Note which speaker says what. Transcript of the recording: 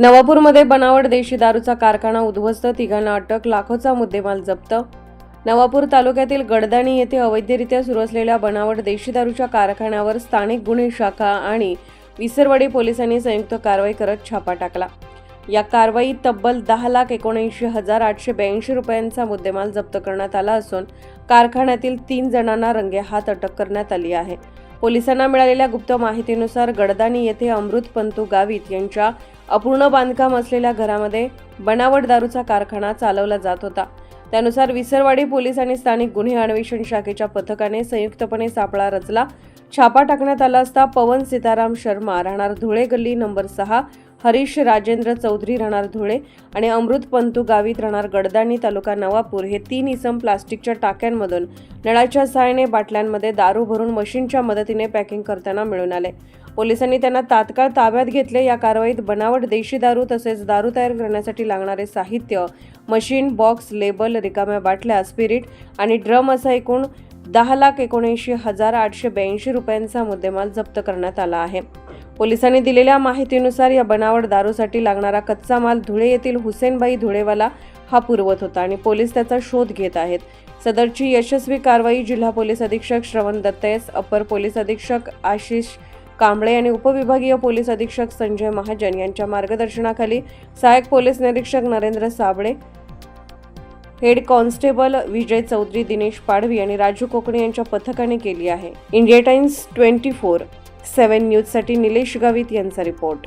Speaker 1: नवापूरमध्ये बनावट देशी दारूचा कारखाना उद्ध्वस्त तिघांना अटक लाखोचा मुद्देमाल जप्त. नवापूर तालुक्यातील गडदाणी येथे अवैधरित्या सुरू असलेल्या बनावट देशी दारूच्या कारखान्यावर स्थानिक गुन्हे शाखा आणि विसरवाडी पोलिसांनी संयुक्त कारवाई करत छापा टाकला. या कारवाईत तब्बल दहा लाख एकोणऐंशी हजार आठशे ब्याऐंशी रुपयांचा मुद्देमाल जप्त करण्यात आला असून कारखान्यातील तीन जणांना रंगेहात अटक करण्यात आली आहे. पोलिसांना मिळालेल्या गुप्त माहितीनुसार गडदानी येथे अमृत पंतू गावित यांच्या अपूर्ण बांधकाम असलेल्या घरामध्ये बनावट दारूचा कारखाना चालवला जात होता. त्यानुसार विसरवाडी पोलीस आणि स्थानिक गुन्हे अन्वेषण शाखेच्या पथकाने संयुक्तपणे सापळा रचला. छापा टाकण्यात आला असता पवन सीताराम शर्मा राहणार धुळे गल्ली नंबर सहा हरीश राजेंद्र चौधरी राहणार धुळे आणि अमृत पंतू गावित राहणार गडदाणी तालुका नवापूर हे तीन इसम प्लास्टिकच्या टाक्यांमधून नळाच्या सहाय्याने बाटल्यांमध्ये दारू भरून मशीनच्या मदतीने पॅकिंग करताना मिळून आले. पोलिसांनी त्यांना तात्काळ ताब्यात घेतले. या कारवाईत बनावट देशी दारू तसेच दारू तयार करण्यासाठी लागणारे साहित्य मशीन बॉक्स लेबल रिकाम्या बाटल्या स्पिरिट आणि ड्रम असा एकूण दहा लाख एकोणऐंशी हजार आठशे ब्याऐंशी रुपयांचा मुद्देमाल जप्त करण्यात आला आहे. पोलिसांनी दिलेल्या माहितीनुसार या बनावट दारूसाठी लागणारा कच्चा माल धुळे येथील हुसेनबाई धुळेवाला हा पुरवत होता आणि पोलीस त्याचा शोध घेत आहेत. सदरची यशस्वी कारवाई जिल्हा पोलीस अधीक्षक श्रवण दत्तयस अपर पोलीस अधीक्षक आशिष कांबळे आणि उपविभागीय पोलीस अधीक्षक संजय महाजन यांच्या मार्गदर्शनाखाली सहाय्यक पोलीस निरीक्षक नरेंद्र साबळे हेड कॉन्स्टेबल विजय चौधरी दिनेश पाडवी आणि राजू कोकणे यांच्या पथकाने केली आहे. India Times twenty four. Seven न्यूजसाठी निलेश गावित यांचा रिपोर्ट.